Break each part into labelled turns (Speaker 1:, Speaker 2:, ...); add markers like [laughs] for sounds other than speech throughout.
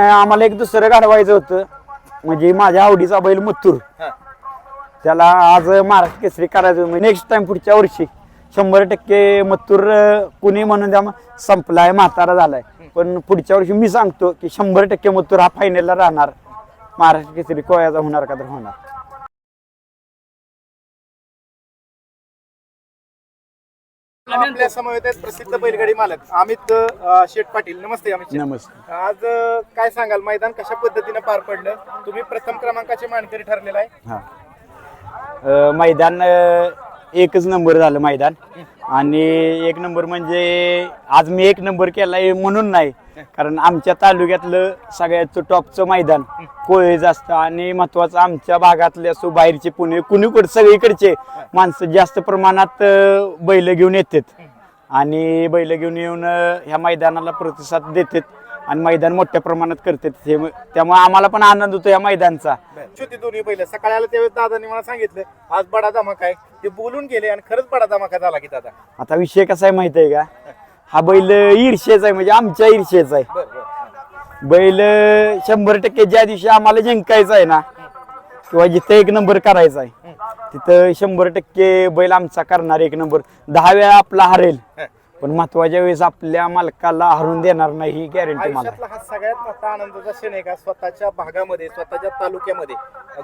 Speaker 1: आम्हाला एक दुसरं घडवायचं होतं. म्हणजे माझ्या आवडीचा बैल मुत्तूर
Speaker 2: हा.
Speaker 1: त्याला आज महाराष्ट्र केसरी करायचं नेक्स्ट टाइम पुढच्या वर्षी शंभर टक्के मत्तूर अं, कुणी म्हणून द्या संपलाय म्हातारा झालाय. पण पुढच्या वर्षी मी सांगतो की शंभर टक्के मत्तूर हा फायनलला राहणार. महाराष्ट्र केसरी कोयाचा होणार का तर होणार.
Speaker 2: आपल्या समवेत आहेत प्रसिद्ध बैलगाडी मालक अमित अ, शेठ पाटील. नमस्ते अमित शेठ.
Speaker 1: नमस्कार
Speaker 2: आज अ, काय सांगाल? मैदान कशा पद्धतीने पार पडलं? तुम्ही प्रथम क्रमांकाचे मानकरी ठरलेला आहे.
Speaker 1: हा. अं, मैदान अं, एकच नंबर झालं मैदान. आणि एक नंबर म्हणजे आज मी एक नंबर केलाय म्हणून नाही. कारण आमच्या तालुक्यातलं सगळ्यात टॉपचं मैदान कोळेच असतं आणि महत्वाचं आमच्या भागातले असो बाहेरचे पुणे कुणीकडे सगळीकडचे माणसं जास्त प्रमाणात बैल घेऊन येतात. आणि बैल घेऊन येऊन ह्या मैदानाला प्रतिसाद देतात आणि मैदान मोठ्या प्रमाणात करतात. हे त्यामुळे आम्हाला पण आनंद होतो या मैदानचा.
Speaker 2: छोटी दोन्ही बैल. सकाळी आलं त्यावेळेस दादांनी मला सांगितलं आज बडा धमाका आहे. ते बोलून गेले आणि खरंच बडा धमाका झाला की दादा.
Speaker 1: आता विषय कसा आहे माहीत आहे का? हा बैल ईर्षेचा आहे म्हणजे आमच्या ईर्षेचा आहे. बैल शंभर टक्के ज्या दिवशी आम्हाला जिंकायचं आहे ना किंवा जिथं एक नंबर करायचा आहे तिथं शंभर टक्के बैल आमचा करणार एक नंबर. दहा वेळा आपला हरेल पण महत्त्वाच्या वेळेस आपल्या मालकाला हरून देणार नाही ही गॅरंटी मला.
Speaker 2: आयुष्यातला हा सगळ्यात मोठा आनंदाचा क्षण आहे का? स्वतःच्या भागामध्ये स्वतःच्या तालुक्यामध्ये.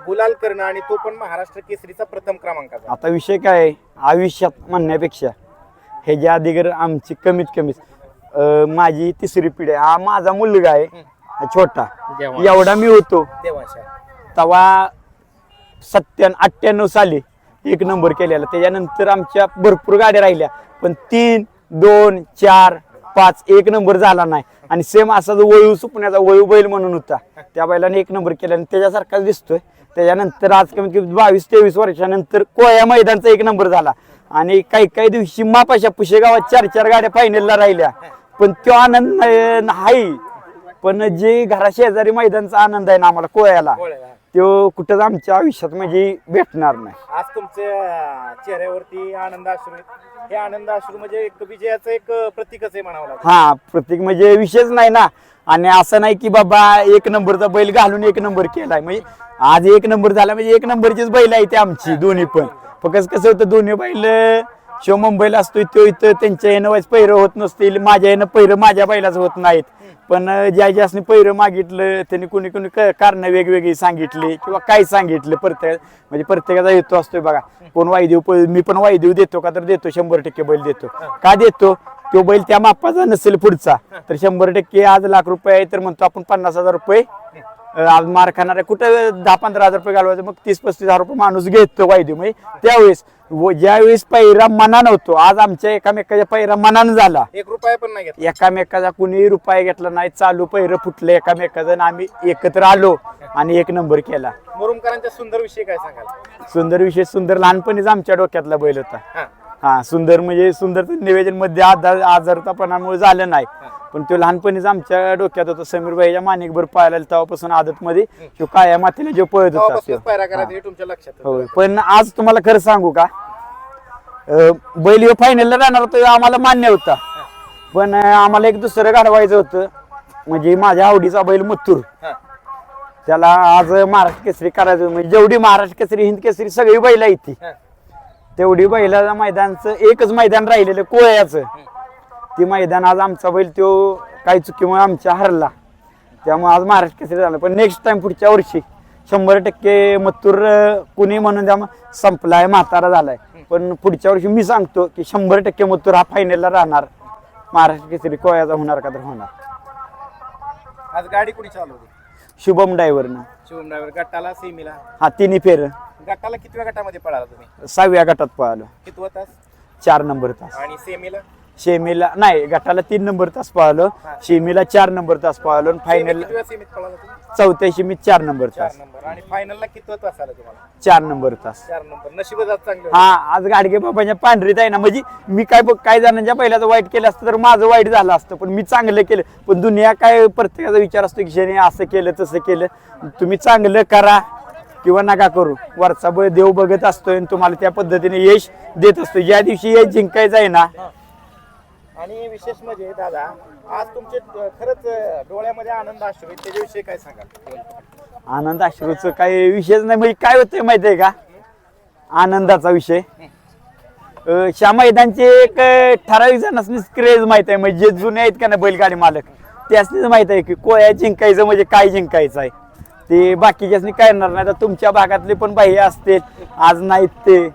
Speaker 2: गुलाल करणं आणि तो पण महाराष्ट्र केसरीचा प्रथम क्रमांकाचा.
Speaker 1: आता विषय काय आहे? आयुष्यात म्हणण्यापेक्षा ह्याच्या अधिगर आमची कमीत कमीच अं, माझी तिसरी पिढी आहे. हा माझा मुलगा आहे हा छोटा. एवढा मी होतो.
Speaker 2: देवांशा
Speaker 1: तेव्हा सत्त्याण्णव अठ्ठ्याण्णव साली एक नंबर केलेला. त्याच्यानंतर आमच्या भरपूर गाड्या राहिल्या. पण तीन दोन चार पाच एक नंबर झाला नाही. आणि सेम असा जो वळू सुपण्याचा वळू बैल म्हणून होता त्या बैलाने एक नंबर केला आणि त्याच्यासारखाच दिसतोय. त्याच्यानंतर आज कमीत कमी बावीस तेवीस वर्षानंतर कोया मैदानचा एक नंबर झाला. आणि काही काही दिवशी मापाशा पुशेगावात चार चार गाड्या फायनलला राहिल्या पण तो आनंद नाही. पण जे घरा शेजारी मैदानचा आनंद आहे ना आम्हाला कोयाला
Speaker 2: बोलायला.
Speaker 1: तो कुठंच आमच्या आयुष्यात म्हणजे भेटणार नाही
Speaker 2: आज तुमच्या चेहऱ्यावरती आनंद आहेत. हे आनंद अश्रू म्हणजे एक विजयाचं एक प्रतीकच आहे म्हणावं लागेल
Speaker 1: हा प्रत्येक म्हणजे विषयच नाही ना आणि असं नाही की बाबा एक नंबरचा बैल घालून एक नंबर केलाय म्हणजे आज एक नंबर झाला म्हणजे एक नंबरचीच बैल आहे ते आमची दोन्ही पण फक्त कसं होतं दोन्ही बैल शिव मुंबईला असतोय तो इथं त्यांच्या येणं वाईस पैरं होत नसतील माझ्या येणं पैरं माझ्या बैलाच होत नाहीत. पण ज्या ज्यासने पैरं मागितलं त्यांनी कुणी कुणी कारणं वेगवेगळी सांगितली किंवा काय सांगितलं प्रत्येक म्हणजे प्रत्येकाचा हेतू असतोय बघा. कोण वायदेव मी पण वायदेव देतो का तर देतो शंभर टक्के बैल देतो. का देतो? तो बैल त्या मापाचा नसेल पुढचा. तर शंभर टक्के आज लाख रुपये आहे तर म्हणतो आपण पन्नास हजार रुपये मार खाणार आहे कुठं दहा पंधरा हजार रुपये घालवायचं मग तीस पस्तीस हजार रुपये माणूस घेतो वायदेव म्हणजे त्यावेळेस व ज्यावेळेस पैरा मनानं होतो आज आमच्या एकामेकाच्या पैरा मनानं झाला.
Speaker 2: एक रुपया पण नाही घेतला.
Speaker 1: एकामेकाचा कुणी रुपया घेतला नाही चालू पैर फुटलं एकामेकाचं आणि आम्ही एकत्र आलो आणि एक नंबर केला.
Speaker 2: मुरुमकरांच्या सुंदर विषय काय सांगाल?
Speaker 1: सुंदर विषय सुंदर लहानपणीच आमच्या डोक्यातला बैल होता.
Speaker 2: हा.
Speaker 1: हा सुंदर म्हणजे सुंदर निवेदनमध्ये आधार आजारतापणामुळे झालं नाही. पण तो लहानपणीच आमच्या डोक्यात होता. समीर भाईच्या माणिकभर पाहायला तेव्हापासून आदत मध्ये तो काया मातीला जो पळत होता
Speaker 2: हे.
Speaker 1: पण आज तुम्हाला खरं सांगू का? बैल ह्यो फायनलला राहणार होता आम्हाला मान्य होता. पण आम्हाला एक दुसरं घडवायचं होतं. म्हणजे माझ्या आवडीचा बैल मुत्तूर
Speaker 2: हा.
Speaker 1: त्याला आज महाराष्ट्र केसरी करायचं. म्हणजे जेवढी महाराष्ट्र केसरी हिंद केसरी सगळी बैल आहेत ती.
Speaker 2: हा.
Speaker 1: तेवढी बैलाच्या मैदानचं एकच मैदान राहिलेलं कोळ्याचं. ती मैदान आज आमचा बैल तो काही चुकीमुळे आमच्या हरला. त्यामुळे आज महाराष्ट्र केसरी झालं. पण नेक्स्ट टाइम पुढच्या वर्षी शंभर टक्के मत्तूर कुणी म्हणून द्या संपलाय म्हातारा झालाय. पण पुढच्या वर्षी मी सांगतो की शंभर टक्के मत्तूर हा फायनलला राहणार. महाराष्ट्र केसरी कोळ्याचा होणार का तर होणार.
Speaker 2: आज गाडी कुणी चालवली?
Speaker 1: शुभम ड्रायव्हरनं
Speaker 2: शिवम ड्रायव्हर गटाला सेमीला
Speaker 1: हा तिन्ही फेर
Speaker 2: गटाला कितव्या गटामध्ये पळाला तुम्ही?
Speaker 1: सहाव्या गटात पळालो.
Speaker 2: कितवा तास?
Speaker 1: चार नंबर तास.
Speaker 2: आणि सेमीला
Speaker 1: शेमीला नाही गटाला तीन नंबर तास पळालो. शेमीला चार नंबर तास पळालो फायनल
Speaker 2: कितव्या सेमीत पळाला तुम्ही?
Speaker 1: चौथ्या शेमीत चार नंबर
Speaker 2: चार
Speaker 1: तास.
Speaker 2: नंबर. आणि फायनलला कितवा तास आला तुम्हाला?
Speaker 1: चार नंबर तास.
Speaker 2: चार नंबर. नशीबच आज चांगलं.
Speaker 1: हा आज गाडगे बाबाच्या पांढरीत आहे ना म्हणजे मी काय बघ काय जणांच्या पहिल्याचं वाईट केलं असतं तर माझं वाईट झालं असतं पण मी चांगलं केलं. पण दुनिया काय प्रत्येकाचा विचार असतो की शेने असं केलं तसं केलं. तुम्ही चांगलं करा किंवा नका करू. वरचा देव बघत असतोय आणि तुम्हाला त्या पद्धतीने यश देत असतो ज्या दिवशी यश जिंकायचं आहे ना
Speaker 2: आणि विशेष म्हणजे दादा आज तुमचे खरंच डोळ्यामध्ये आनंद अश्रू आहे त्याच्याविषयी काय सांगा
Speaker 1: आनंद अश्रूचं काही विषयच नाही म्हणजे काय होतंय माहितीये का? आनंदाचा विषय. अं, शा मैदानचे एक अं, ठराविक जणांनी क्रेज माहीत आहे म्हणजे जे जुने आहेत का ना बैलगाडी मालक त्यासनीच माहीत आहे की कोया जिंकायचं म्हणजे काय जिंकायचं आहे. ते बाकीच्यासनी येणार नाही तर तुमच्या भागातले पण बाह्य असतील आज नाहीत ते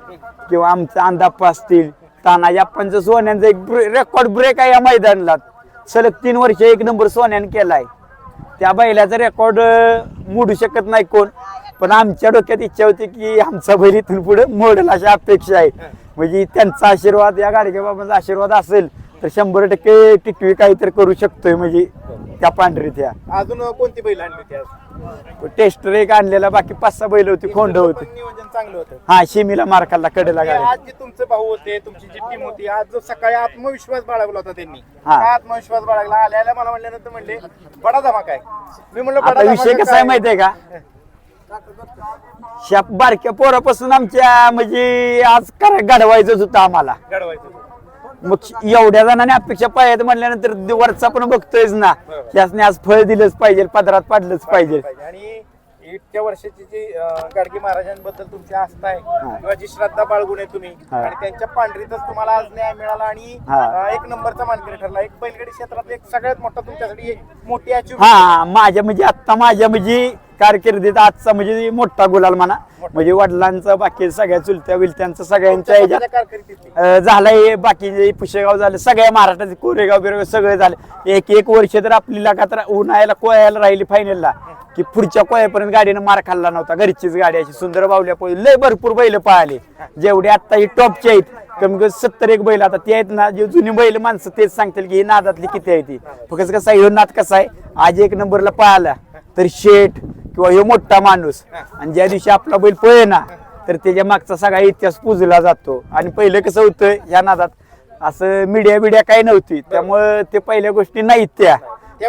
Speaker 1: किंवा आमचा अंदाप्पा असतील तानाजी आप्पांचं सोन्यांचं एक रेकॉर्ड ब्रेक आहे या मैदानाला सलग तीन वर्ष एक नंबर सोन्यानं केलाय. त्या बैलाचा रेकॉर्ड मोडू शकत नाही कोण. पण आमच्या डोक्यात इच्छा होती की आमचा बैल इथून पुढे मोडेल अशी अपेक्षा आहे. म्हणजे त्यांचा आशीर्वाद या गाडगे बाबांचा आशीर्वाद असेल तर शंभर टक्के टिटवी काहीतरी करू शकतोय. म्हणजे त्या पांढरीत या
Speaker 2: अजून कोणती बैल आणली होती आज?
Speaker 1: टेस्टर एक आणलेला बाकी पाच सहा बैल होती खोंड होती.
Speaker 2: पण नियोजन चांगलं होतं.
Speaker 1: हा शिमीला मार खाल्ला कडेला
Speaker 2: म्हणजे
Speaker 1: गाडी.
Speaker 2: आज जे तुमचे भाऊ होते तुमची जी टीम होती आज जो सकाळी आत्मविश्वास बाळगला होता त्यांनी.
Speaker 1: हा.
Speaker 2: काय आत्मविश्वास बाळगला? आल्याला मला म्हणल्यानंतर म्हणले बडा धमाका आहे. मी म्हणलं
Speaker 1: आता
Speaker 2: बडा
Speaker 1: विषय कसा आहे
Speaker 2: काय?
Speaker 1: माहितीये का? ह्या बारक्या पोरापासून आमच्या म्हणजे आज करा घडवायचंच होतं आम्हाला.
Speaker 2: घडवायचं
Speaker 1: मग एवढ्या जणांनी अपेक्षा पाहिजे म्हणल्यानंतर वरचा पण बघतोयच ना. त्यासने आज फळ दिलंच पाहिजे पदरात पाडलंच पाहिजे.
Speaker 2: आणि इतक्या वर्षाची जी गाडगे महाराजांबद्दल तुमची आस्था आहे किंवा जी श्रद्धा बाळगून आहे तुम्ही. आणि त्यांच्या पांढरीतच तुम्हाला आज न्याय मिळाला आणि एक नंबरचा मानकरी ठरला एक बैलगाडी क्षेत्रात एक सगळ्यात मोठा तुमच्यासाठी एक मोठी अचिव्हमेंट
Speaker 1: हा माझ्या म्हणजे आत्ता माझ्या म्हणजे कारकिर्दीत आजचा म्हणजे मोठा गुलाल म्हणा. म्हणजे वडिलांचा बाकी सगळ्या चुलत्या विलत्यांचा सगळ्यांच्या ह्याच्यात झालंय. बाकी पुशेगाव झालं सगळ्या महाराष्ट्राचे कोरेगाव बिरेगाव सगळे झाले. एक एक वर्ष तर आपली लगातार उन्हाळ्याला कोयाला राहिली फायनलला की पुढच्या कोयापर्यंत गाडीनं मार खाल्ला नव्हता. घरचीच गाडी अशी सुंदर बावल्या पळली लय भरपूर बैल पळाले. जेवढे आता ही टॉपचे आहेत कमी कमी सत्तर एक बैल आता ते आहेत ना जे जुनी बैल माणसं तेच सांगतील की ही नादातली किती आहे ती. फक्त कसं आहे नाद कसा आहे? आज एक नंबरला पळाला. तर शेठ किंवा ह्यो मोठा माणूस आणि ज्या दिवशी आपला बैल पळे ना तर त्याच्या मागचा सगळा इतिहास पुजला जातो. आणि पहिलं कसं होतं या नादात असं मीडिया बिडिया काही नव्हती. त्यामुळं ते पहिल्या गोष्टी नाहीत त्या.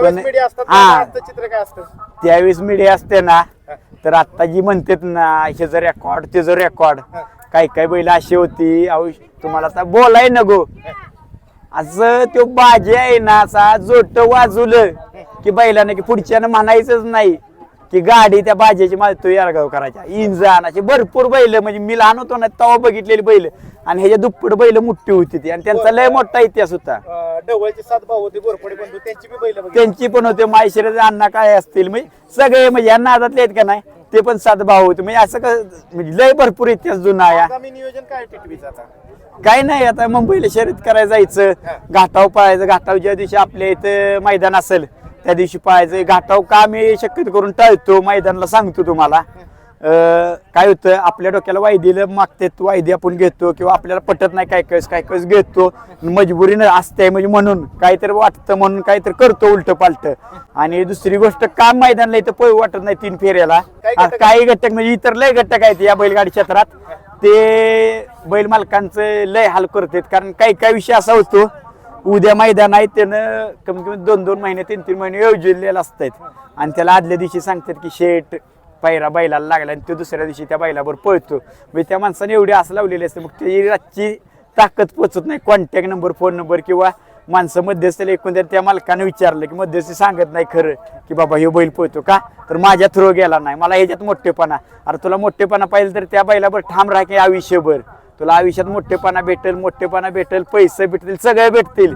Speaker 1: पण- हा. त्यावेळेस मीडिया असते? ना तर आता जी म्हणतात ना ह्याचं रेकॉर्ड त्याचं रेकॉर्ड काही काही बैल अशी होती तुम्हाला आता बोलाय नको. असं तो बाजे आहे ना असा जोट वाजवलं की बैलानं की पुढच्यानं म्हणायचंच नाही की गाडी त्या बाजेची मारतो यारगाव करायच्या इंजान अशी भरपूर बैल म्हणजे मी लहान होतो ना तेव्हा बघितलेली बैल. आणि ह्याच्या दुप्पट बैल मोठी होती ती. आणि त्यांचा लय मोठा इतिहास होता.
Speaker 2: अं, ढवळचे सात भाऊ होते गोरपडे बंधू. त्यांची बी बैल बघितली.
Speaker 1: त्यांची पण होते. मायशिराचे अण्णा काय असतील म्हणजे सगळे म्हणजे या नादातले आहेत का नाही ते पण सात भाऊ होते. म्हणजे असं क- म्हणजे लय भरपूर इतिहास जुना आहे.
Speaker 2: नियोजन काय आता?
Speaker 1: काय नाही आता मुंबईला शर्यत करायला जायचं. घाटाव पाहायचं घाटाव ज्या दिवशी आपल्या इथं मैदान असेल त्या दिवशी पाहायचं घाटाव का मी शक्यतो करून टाळतो मैदानाला सांगतो तुम्हाला. काय होतं आपल्या डोक्याला वायदीला मागतात वायदी आपण घेतो किंवा आपल्याला पटत नाही काय कस काय कस घेतो. मजबुरीनं असते म्हणजे म्हणून काहीतरी वाटतं म्हणून काहीतरी करतो उलट पालट आणि दुसरी गोष्ट काम मैदानला इथं पळू वाटत नाही तीन फेऱ्याला.
Speaker 2: काही
Speaker 1: आ,
Speaker 2: घटक-
Speaker 1: काही घटक म्हणजे इतर लय घटक आहेत या बैलगाडी क्षेत्रात. ते बैल मालकांचं लय हाल करतात. कारण काही काही विषय असा होतो उद्या मैदान आहे त्यानं कमी कमी दोन दोन महिने तीन तीन महिने योजलेले असतात. आणि त्याला आदल्या दिवशी सांगतात की शेट पायरा बैलाला लागला आणि तो दुसऱ्या दिवशी त्या बैलावर पळतो. म्हणजे त्या माणसाने एवढी असं लावलेली असते मग त्याची रातची ताकद पोचत नाही. कॉन्टॅक्ट नंबर फोन नंबर किंवा माणसं मध्यस्थीला एकूण जर त्या मालकानं विचारलं की मध्यस्थी सांगत नाही खरं की बाबा हे बैल पळतो का? तर माझ्या थ्रो गेला नाही. मला ह्याच्यात मोठेपणा. अरे तुला मोठेपणा पाहिजे तर त्या बैलावर ठाम राहा की आयुष्यभर. तुला आयुष्यात मोठेपणा भेटेल मोठेपणा भेटेल पैसे भेटतील सगळे भेटतील.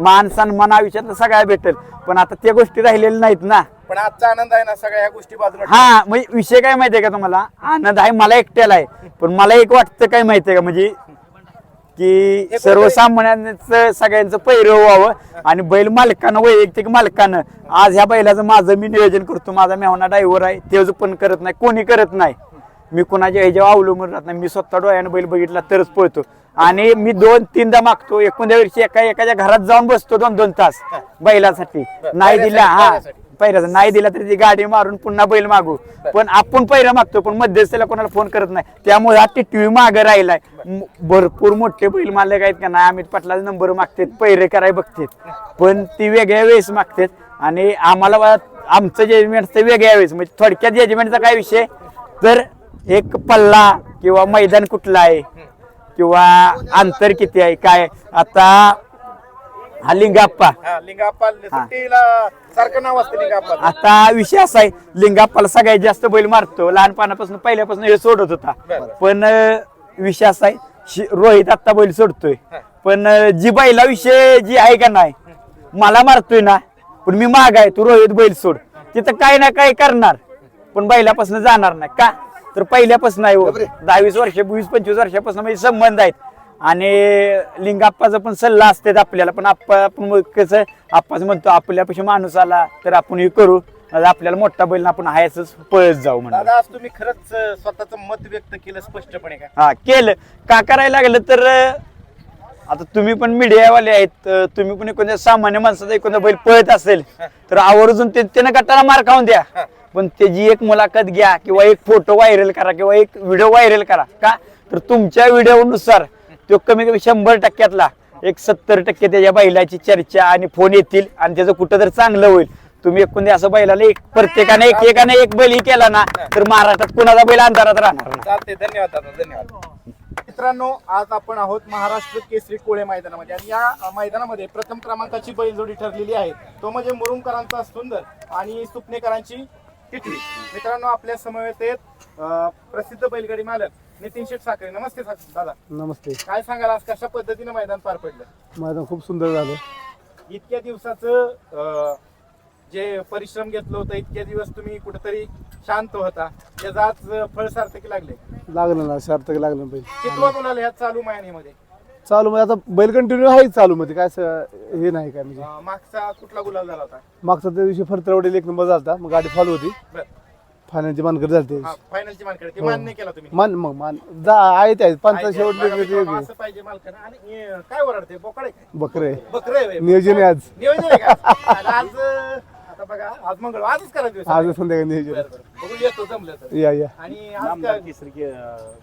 Speaker 1: मान सन्मान आयुष्यात सगळ्या भेटेल. पण आता त्या गोष्टी राहिलेल्या नाहीत ना.
Speaker 2: पण आजचा आनंद आहे ना सगळ्या ह्या गोष्टी बाजूला
Speaker 1: हा म्हणजे विषय काय माहितीये का तुम्हाला? आनंद आहे मला एकट्याला आहे. पण मला एक वाटतं काय माहितीये का? म्हणजे की सर्वसामान्यांचं सगळ्यांचं पैरव व्हावं आणि बैल मालकानं वैयक्तिक मालकानं. आज ह्या बैलाचं माझं मी नियोजन करतो. माझा मेहना ड्रायव्हर आहे. ते पण करत नाही. कोणी करत नाही. मी कोणाच्या ह्याच्यावर अवलंबून राहत नाही. मी स्वतः डोळ्यानं बैल बघितला तरच पळतो. आणि मी दोन तीनदा मागतो. एकोणत्या वर्षी एका एकाच्या घरात जाऊन बसतो दोन दोन तास बैलासाठी. नाही दिला हा. पैराचं नाही दिला तरी ती गाडी मारून पुन्हा बैल मागू. पण आपण पैरा मागतो पण मध्यस्थीला कोणाला फोन करत नाही. त्यामुळे हा टिटवी मागे राहिलाय. भरपूर मोठे बैल मालक आहेत का नाही अमित पाटलाचा नंबर मागतात पैरे कराय बघतात. पण ती वेगळ्या वेळेस मागतात. आणि आम्हाला आमचं जजमेंट वेगळ्या वेळेस. म्हणजे थोडक्यात जजमेंटचा काय विषय? तर एक पल्ला किंवा मैदान कुठलं आहे? किंवा अंतर किती आहे? काय? आता हा लिंगाप्पा.
Speaker 2: लिंगाप्पा सुट्टीला सारखं नाव असतं लिंगाप्पा
Speaker 1: आता विषय असा आहे लिंगाप्पाला सगळ्यात जास्त बैल मारतो. लहानपणापासून पहिल्यापासून हे सोडत होता.
Speaker 2: बरं.
Speaker 1: पण अं, विषय असा आहे शि- रोहित आत्ता बैल सोडतोय. पण अं, जी बैला विषय जी आहे का नाही मला मारतोय ना पण मी माग आहे तू रोहित बैल सोड. तिथं काय ना काय करणार पण बैलापासून जाणार नाही. का? तर पहिल्यापासून आहे हो. दहावीस वर्ष वीस पंचवीस वर्षापासून म्हणजे संबंध आहेत. आणि लिंगाप्पाचा पण सल्ला असतात आपल्याला पण आप्पा आपण मग कसं आप्पाच म्हणतो आपल्यापाशी माणूस आला तर आपण हे करू. नाहीतर आपल्याला मोठा बैल आपण हायच पळत जाऊ म्हणून.
Speaker 2: दादा आज तुम्ही खरंच अं, स्वतःचं मत व्यक्त केलं स्पष्टपणे का?
Speaker 1: हा केलं. का करायला लागलं तर अं, आता तुम्ही पण मीडियावाले आहेत अं, तुम्ही पण एखाद्या सामान्य माणसाचा एखादा बैल पळत असेल तर आवर्जून ते त्यानं गटाला मार खाऊन द्या. पण त्याची एक मुलाखत घ्या किंवा एक फोटो व्हायरल करा किंवा एक व्हिडिओ व्हायरल करा. का? तर तुमच्या व्हिडिओनुसार तो कमी कमी शंभर टक्क्यातला एक सत्तर टक्के त्याच्या बैलाची चर्चा आणि फोन येतील आणि त्याचं कुठं तर चांगलं होईल. तुम्ही एकूण असं बैलाला एक प्रत्येकाने एक एकाने एक बैल केला ना तर महाराष्ट्रात कुणाचा बैल अंधारात राहणार
Speaker 2: चालते धन्यवाद दादा धन्यवाद. मित्रांनो आज आपण आहोत महाराष्ट्र केसरी कोळे मैदानामध्ये आणि या मैदानामध्ये प्रथम क्रमांकाची बैलजोडी ठरलेली आहे. तो म्हणजे मुरुमकरांचा सुंदर आणि सुपनेकरांची टिटवी मित्रांनो आपल्या समवेत आहेत अ, प्रसिद्ध बैलगाडी मालक नितीन शेठ साखरे. नमस्ते सा- दादा.
Speaker 3: नमस्ते.
Speaker 2: काय सांगाल आज कशा पद्धतीने मैदान पार पडलं?
Speaker 3: मैदान खूप सुंदर झालं.
Speaker 2: इतक्या दिवसाचं अ, जे परिश्रम घेतलं होतं इतक्या दिवस तुम्ही कुठेतरी शांत होता. त्याचं आज फळ सार्थकी लागले.
Speaker 3: लागलं ना सार्थक लागलं बैल
Speaker 2: कितवा गुलाल ह्या चालू महिन्यामध्ये
Speaker 3: चालू म्हणजे आता बैल कंटिन्यू आहे चालू मध्ये. काय हे नाही काय म्हणजे?
Speaker 2: अं, मागचा कुठला गुलाल झाला होता?
Speaker 3: मागचा त्या दिवशी फरतरवडीला एक नंबर झालता. मग गाडी फॉलो होती.
Speaker 2: बर.
Speaker 3: फायनलची मानकर झालते
Speaker 2: हा फायनलची मानकडे. ते मान्य केला तुम्ही.
Speaker 3: मान मग मान. जा आहे ते पांचा शेवट
Speaker 2: बघा
Speaker 3: वेगळी
Speaker 2: मित्रांनो,
Speaker 3: वेगळी
Speaker 2: असं पाहिजे मालकानं. आणि अं, काय ओरडते बोकडे
Speaker 3: बकरे
Speaker 2: बकरे.
Speaker 3: नियोजन आहे आज.
Speaker 2: नियोजन आहे का? आणि [laughs] आज अं, बघा आज मंगळ आजच करा दिवस.
Speaker 3: आज संध्याकाळी नियोजन.
Speaker 2: बरं, बरं. बघू येतो जमलं तर.
Speaker 3: या या.
Speaker 2: आणि आज
Speaker 4: नामदार
Speaker 2: काय-
Speaker 4: केसरी के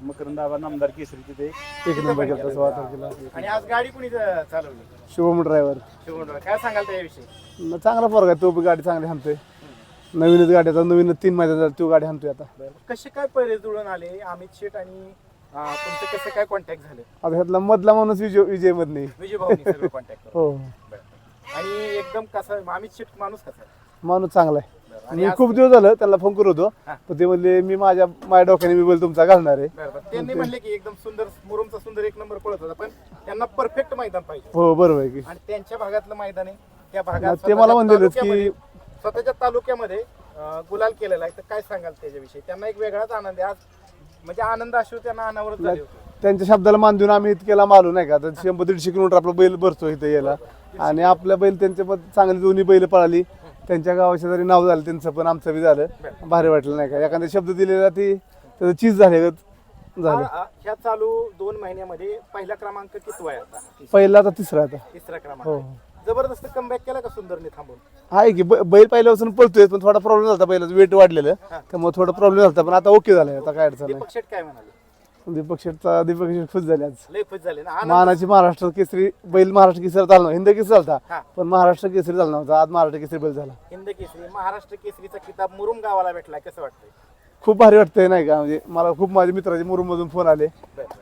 Speaker 4: मकरंदाबा नामदार केसरी तिथे.
Speaker 3: एक नंबर केला सोळा तारखेला
Speaker 2: आणि आज गाडी कुणी चालवली?
Speaker 3: शुभम ड्रायव्हर
Speaker 2: काय सांगाल त्याविषयी?
Speaker 3: चांगला फरक आहे तो बी गाडी चांगली हाणतोय. नवीनच गाडी आता नवीन तीन झालं तो गाडी हाणतोय आता.
Speaker 2: कसे काय पहिले जुळून आले? अमित शेठ आणि अं, तुमचं कसं काय कॉन्टॅक्ट झालं?
Speaker 3: आता ह्यातला मधला माणूस विजय विजय मधने.
Speaker 2: विजय कॉन्टॅक्ट
Speaker 3: हो.
Speaker 2: आणि एकदम कसा अमित शेठ माणूस कसा आहे?
Speaker 3: माणूस चांगला आहे. मी
Speaker 2: आज-
Speaker 3: खूप दिवस झालं त्यांना फोन करत होतो. पण ते म्हणले मी माझ्या माझ्या डोक्याने मी बोल तुमचा घालणार आहे.
Speaker 2: बरं, बरं. त्यांनी म्हणले की एकदम सुंदर मुरुमचा सुंदर एक नंबर पळत होता. पण त्यांना परफेक्ट मैदान पाहिजे.
Speaker 3: हो बरोबर आहे की.
Speaker 2: आणि त्यांच्या भागातलं मैदान आहे. त्या भागात
Speaker 3: ते मला म्हणलेलंच की-
Speaker 2: तालुक्यामध्ये- स्वतःच्या तालुक्यामध्ये अं, गुलाल केलेला आहे. तर काय सांगाल त्याच्याविषयी? त्यांना एक वेगळाच आनंद आहे. आज म्हणजे आनंद अश्रू त्यांना अनावरत झाले होते.
Speaker 3: त्यांच्या शब्दाला मान देऊन आम्ही इतक्याला मालू नाही का? तर शंभर दीडशे किलोमीटर आपला बैल भरतो इथे यायला. आणि आपल्या बैल त्यांच्या चांगली दोन्ही बैल पळाली. त्यांच्या गावाच्या जरी नाव झालं त्यांचं पण आमचं बी झालं. भारी वाटलं नाही का? एखादा शब्द दिलेला ती त्याचं चीज झाले झालं.
Speaker 2: ह्या चालू दोन महिन्यामध्ये पहिला क्रमांक कितवा आहे आता?
Speaker 3: पहिला आता तिसरा आता.
Speaker 2: तिसरा क्रमांक.
Speaker 3: हो.
Speaker 2: आहे. जबरदस्त कमबॅक केला का सुंदरने थांबून?
Speaker 3: आहे. की बै- बैल पहिल्यापासून पळतोय पण थोडा प्रॉब्लेम झाला बैलाचं. वेट वाढलेलं. त्यामुळे थोडा प्रॉब्लेम झाला पण आता ओके झालाय. आता काय अडचण नाही.
Speaker 2: दीपक काय म्हणाले?
Speaker 3: दीपक शेठचा दीपक शेठ खुश झाले आज.
Speaker 2: लय खुश झाले ना. आनंद
Speaker 3: मानाची महाराष्ट्र केसरी बैल महाराष्ट्र केसरी चालणार हिंद केसरी चालता.
Speaker 2: हा.
Speaker 3: पण महाराष्ट्र केसरी झाला नव्हता आज महाराष्ट्र केसरी बैल झाला.
Speaker 2: हिंद केसरी महाराष्ट्र केसरीचा किताब मुरुम गावाला भेटलाय कसं वाटतंय?
Speaker 3: खूप भारी वाटतंय नाही का? म्हणजे मला खूप माझ्या मित्राचे मुरुम मधून फोन आले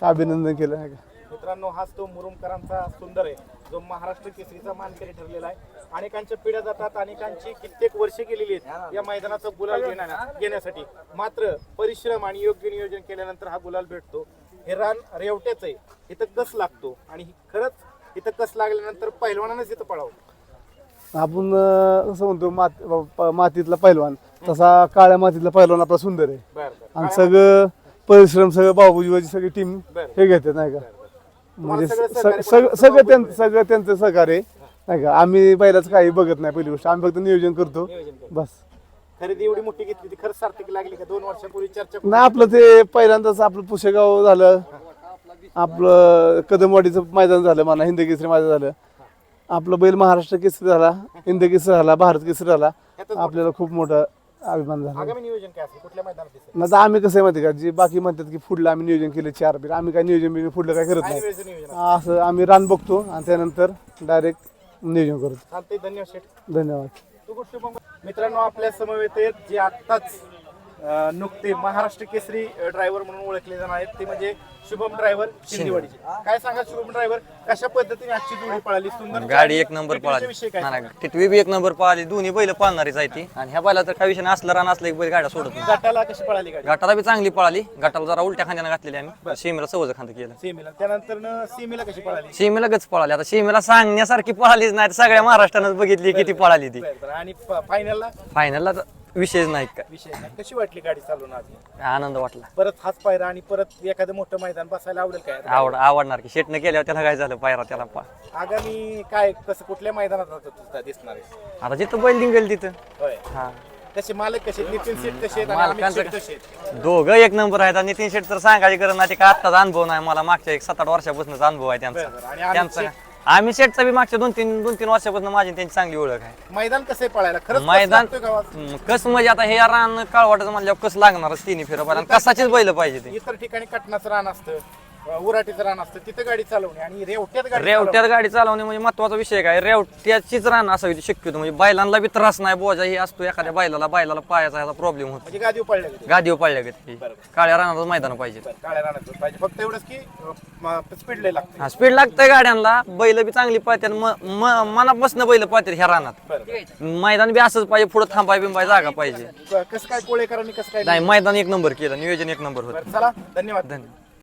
Speaker 3: अभिनंदन केलं नाही का?
Speaker 2: मित्रांनो हाच तो मुरुमकरांचा सुंदर आहे. जो महाराष्ट्र केसरीचा मानकरी ठरलेला आहे. अनेकांच्या पिढ्या जातात अनेकांची कित्येक वर्षे गेलेली आहेत या मैदानाचा गुलाल घेण्या- घेण्यासाठी. मात्र परिश्रम आणि योग्य नियोजन केल्यानंतर हा गुलाल भेटतो. हे रान रेवट्याच आहे. इथं कस लागतो? आणि ही खरंच इथं कस लागल्यानंतर पहिलवानानंच इथं पळावं?
Speaker 3: आपण अं, कसं म्हणतो मात मातीतला पैलवान. तसा काळ्या मातीतला पैलवान आपला सुंदर आहे. आणि सगळं परिश्रम सगळं बाबूजीवाची सगळी टीम. हे घेते नाही का? म्हणजे
Speaker 2: सगळं
Speaker 3: स-
Speaker 2: सहकार्य
Speaker 3: सगळं
Speaker 2: कोणाचं
Speaker 3: सगळं त्यांचं सगळं त्यांचं सहकार्य नाही का? आम्ही बैलाचं काही बघत नाही पहिली गोष्ट. आम्ही फक्त नियोजन करतो.
Speaker 2: नियोजन करतो.
Speaker 3: बस.
Speaker 2: खरेदी एवढी मोठी घेतली ती खरंच सार्थकी लागली का? दोन वर्षापूर्वी चर्चा
Speaker 3: नाही आपलं ते पहिल्यांदाच आपलं पुशेगाव झालं. आपलं कदमवाडीचं मैदान झालं म्हणा हिंद केसरी मैदान झालं. आपलं बैल महाराष्ट्र केसरी झाला हिंद केसरी झाला भारत केसरी झाला. आपल्याला खूप मोठा अभिमान झाला.
Speaker 2: आगामी नियोजन काय असेल? कुठल्या मैदानात दिसेल?
Speaker 3: नाही तर आम्ही कसं आहे माहिती का? जे बाकी म्हणतात की फुडलं आम्ही नियोजन केलं चार बीर. आम्ही काय नियोजन बियोजन फुडलं काय करत नाही.
Speaker 2: वेळेचं नियोजन
Speaker 3: असं आम्ही रान बघतो आणि त्यानंतर डायरेक्ट नियोजन करतो.
Speaker 2: चालतंय धन्यवाद शेठ.
Speaker 3: धन्यवाद.
Speaker 2: तू मित्रांनो आपल्या समवेत आहेत जे आत्ताच नुकते महाराष्ट्र केसरी ड्रायव्हर म्हणून ओळखले जाणार आहेत. ते म्हणजे शुभम ड्रायव्हर शिंदेवाडीचे. काय सांगा शुभम ड्रायव्हर कशा पद्धतीने आजची जोडी पळाली? सुंदर
Speaker 5: गाडी एक नंबर पळाली.
Speaker 2: विषयी काय
Speaker 5: नाही,
Speaker 2: सांगा?
Speaker 5: नाही, टिटवी बी एक नंबर पळाली. दोन्ही बैल पळणारीच आहे ती. आणि ह्या बैला तर काही विषय नाही असलं रान असलं की बैल गाड्या सोडत नाही.
Speaker 2: गटाला कशी पळाली गाडी?
Speaker 5: गटाला बी चांगली पळाली. गटाला जरा उलट्या खांद्यानं घातलेली आम्ही. सीमेला सवज खांद केलं.
Speaker 2: सेमीला. त्यानंतर सीमीला कशी पळाली?
Speaker 5: सीमेला गच पळाली. आता सीमेला सांगण्यासारखी पळालीच नाही. सगळ्या महाराष्ट्रानं बघितली किती पळाली ती.
Speaker 2: बरं, बरं. आणि फायनलला
Speaker 5: फायनलला विषयच नाही काय
Speaker 2: विषय नाही. कशी वाटली गाडी चालवून आज?
Speaker 5: आनंद वाटला.
Speaker 2: परत हाच पायरा आणि परत एखादं मोठं मैदान बसायला आवडेल काय
Speaker 5: आवड आवडणार की. शेटनं केल्यावर त्याला काय झालं? पायरा त्याला पा.
Speaker 2: आगामी काय कसं कुठल्या मैदानात आता तुझा दिसणार आहे
Speaker 5: आता जिथं बैल निघेल तिथं.
Speaker 2: होय.
Speaker 5: हा.
Speaker 2: कसे मालक कसे आहेत? नितीन शेट कसे आहेत? आणि अमित
Speaker 5: मालकांचं
Speaker 2: शेट कसे आहेत?
Speaker 5: दोघं एक नंबर आहेत आणि नितीन शेट तर सांगायची गरज नाही. ते का आत्ताचा अनुभव नाही. मला मागच्या एक सात आठ वर्षापासूनच अनुभव आहे
Speaker 2: बरं, बरं. आणि
Speaker 5: त्यांचा त्यांचा आम्ही शेटचा बी मागच्या दोन तीन दोन तीन वर्षापासून माझी आणि त्यांची चांगली ओळख आहे.
Speaker 2: मैदान कसं पळायला? खरंच कसं
Speaker 5: मैदान
Speaker 2: लागतोय गावात?
Speaker 5: हम्म, कसं म्हणजे आता हे रान काळवाटाचं म्हणल्यावर कसं लागणारच तिन्ही फेरा? आणि कसाचीच बैल पाहिजे ते.
Speaker 2: इतर ठिकाणी कटनाचं रान असतं. उराटीचं रान असतं तिथं गाडी चालवणे आणि रेवट्यात गाडी
Speaker 5: रेवट्यात गाडी चालवणे म्हणजे महत्त्वाचा विषय काय? रेवट्याचीच रान असावी शक्यतो म्हणजे बैलांना बी त्रास नाही बोजा हे असतो एखाद्या बैलाला बैलाला पायाचा ह्याचा प्रॉब्लेम होतो.
Speaker 2: म्हणजे गादी पळल्या गेली
Speaker 5: गादीवर पाळल्या गेली काळ्या रानाचं मैदान पाहिजे.
Speaker 2: काळ्या रानाचं पाहिजे. फक्त एवढंच की स्पीड लय लागते.
Speaker 5: हा स्पीड लागतंय गाड्यांना. बैल बी चांगली पाहतात मनापासून बैल पाहतात ह्या रानात.
Speaker 2: बरं
Speaker 5: मैदान बी असंच पाहिजे पुढे थांबाय बिंबाय जागा पाहिजे.
Speaker 2: क- कसं काय कोळेकरांनी कसं काय
Speaker 5: नाही? मैदान एक नंबर केलं नियोजन एक नंबर होतं.
Speaker 2: बरं, चला धन्यवाद.
Speaker 5: धन्यवाद.